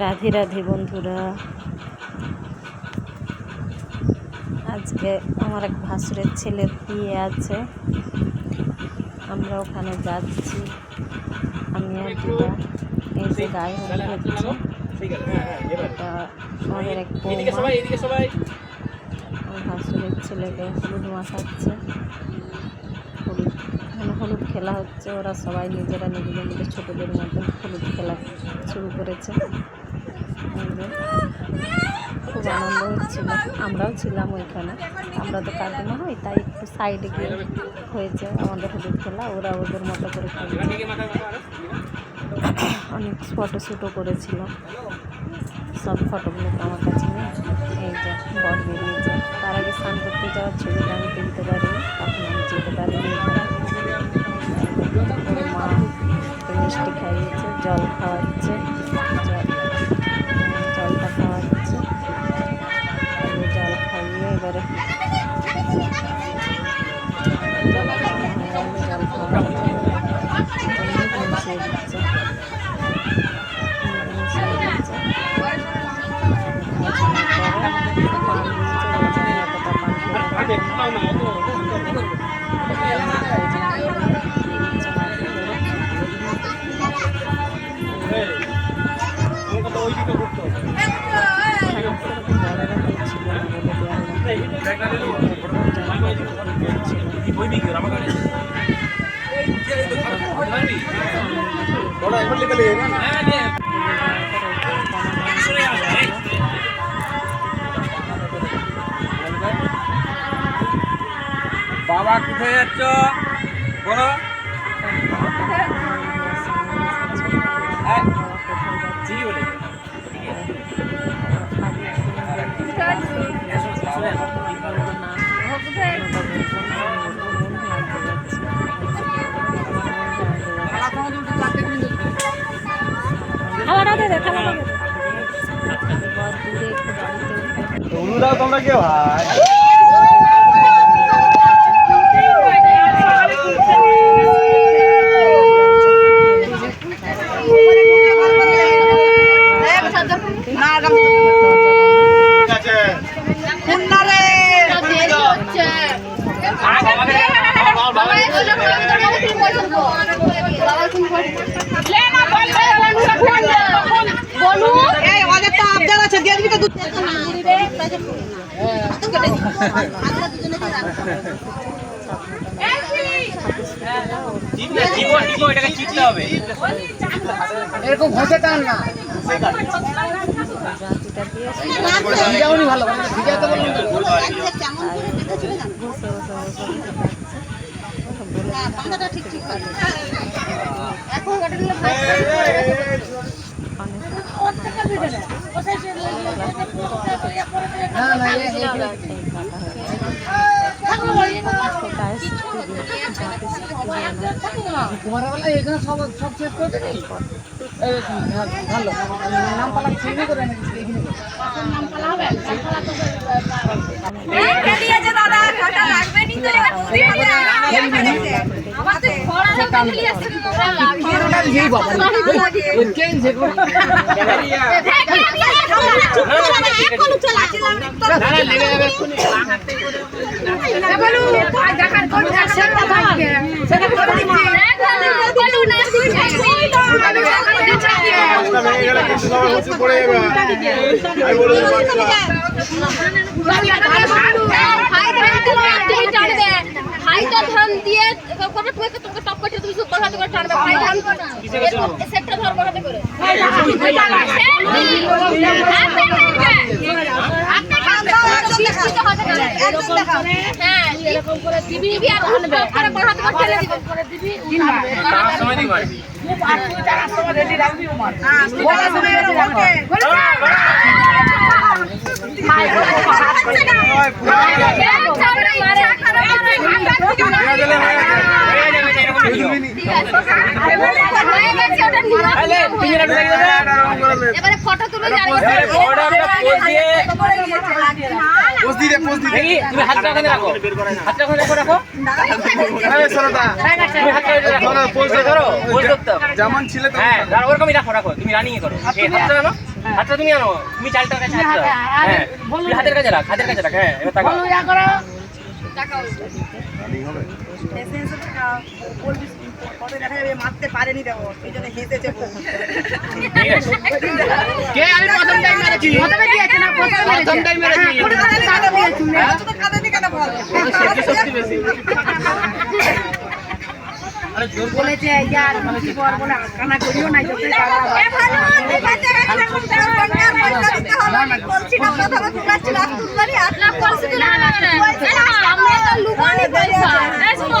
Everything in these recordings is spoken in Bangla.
রাধে রাধে বন্ধুরা। আজকে আমার এক ভাসুরের ছেলের বিয়ে আছে। আমরা ওখানে যাচ্ছি। আমি আর দিদা। এই যে গায়ে হলুদ হচ্ছে। এটা আমাদের এক ভাসুরের ছেলেকে হলুদ মাখাচ্ছে। হলুদ মানে হলুদ খেলা হচ্ছে। ওরা সবাই নিজেরা নিজেদের নিজের ছোটোদের মধ্যে হলুদ খেলা শুরু করেছে। খুব আনন্দ হচ্ছিল। আমরাও ছিলাম ওইখানে। আমরা তো কাকিমা হই তাই একটু সাইডে গিয়ে হয়েছে আমাদের হলুদ খেলা। ওরা ওদের মতো করে অনেক ফটোশ্যুটও করেছিল। সব ফটোগুলো আমার কাছে নেই। এই যে, বর বেরিয়েছে। তার আগে স্নান করতে যাওয়ার ছবিটা আমি তুলতে পারিনি। জল খাওয়াচ্ছে। দূরে একটু গাড়িতে উঠে তোমরা তোমরা কে ভাই ঠিক আছে এই ওদের তো আবদার আছে দিয়ে দিবি তো দুধ টিপলে টিপো টিপো এটাকে টিপতে হবে এরকম ঘষে টান না ভালো ভিজা বলুন ঠিক ঠিক এখানে করে দাঁড়া মাছটা ধান দিয়ে তোমাকে তুমি সুপার হাতে করে টানবে ভাই ধান সেটটা ধরবো হাতে করে হ্যাঁ এবারে ফটো তুলে তুমি হাতটা ওখানে রাখো। হাতটা ওখানে রাখো রাখো। তুমি হাতটা ওখানে রাখো না, pose এই ধরো পোজ করতে হবে। যেমন ছিল হ্যাঁ ওরকমই রাখো রাখো তুমি রানিং করো। হাতটা আনো হাতটা তুমি আনো তুমি চালটার কাছে হ্যাঁ হাতের কাছে রাখ হাতের কাছে রাখ হ্যাঁ এবার তাকাও। মারতে পারেনি দেখো সেই জন্য হেসেছে বউ। ঠিক আছে কে আমি প্রথম টাইম মেরেছি প্রথমে দিয়েছে না প্রথম টাইম মেরেছি প্রথমে কাদা দিয়েছি না তো কাদা কেন বল সত্যি বেশি বলেছে ইয়ার মানে কি না কানা করিও বলছি কথা বলছি তুলবারি না আমরা তো লুকানি পয়সা এই শোনো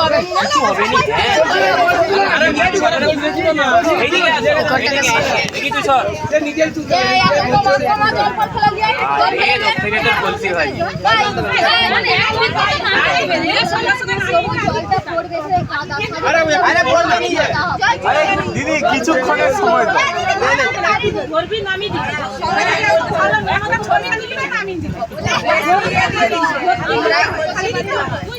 হবে না কিছু হবে নি হ্যাঁ আরে কিছু হবে না এইদিকে আছে এইদিকে দেখি তুই সর এই আমরা তোমার তোমার জল পড়তে লাগিয়ে জল এই তো থেকে তো বলছি ভাই মানে একদিন কথা না আসবে এই সমস্ত জলটা পড়বে সে কাদা আরে আরে বল না আরে দিদি কিছুক্ষণের সময় তো ধরবি নামি দিবি ভালো আমাকে ছবি তুলবি নামি দিবি তুই